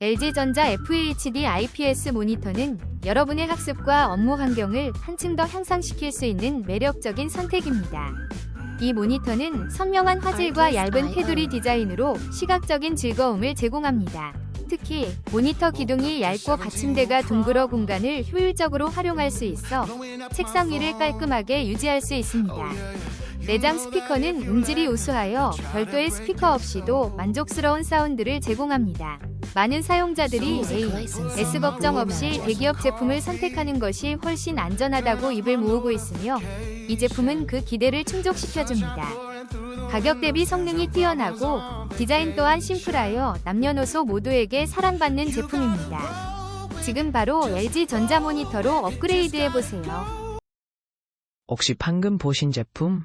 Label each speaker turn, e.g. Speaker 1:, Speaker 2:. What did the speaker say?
Speaker 1: LG전자 FHD IPS 모니터는 여러분의 학습과 업무 환경을 한층 더 향상시킬 수 있는 매력적인 선택입니다. 이 모니터는 선명한 화질과 얇은 테두리 디자인으로 시각적인 즐거움을 제공합니다. 특히 모니터 기둥이 얇고 받침대가 둥글어 공간을 효율적으로 활용할 수 있어 책상 위를 깔끔하게 유지할 수 있습니다. 내장 스피커는 음질이 우수하여 별도의 스피커 없이도 만족스러운 사운드를 제공합니다. 많은 사용자들이 A, S 걱정 없이 대기업 제품을 선택하는 것이 훨씬 안전하다고 입을 모으고 있으며 이 제품은 그 기대를 충족시켜줍니다. 가격 대비 성능이 뛰어나고 디자인 또한 심플하여 남녀노소 모두에게 사랑받는 제품입니다. 지금 바로 LG 전자 모니터로 업그레이드해보세요.
Speaker 2: 혹시 방금 보신 제품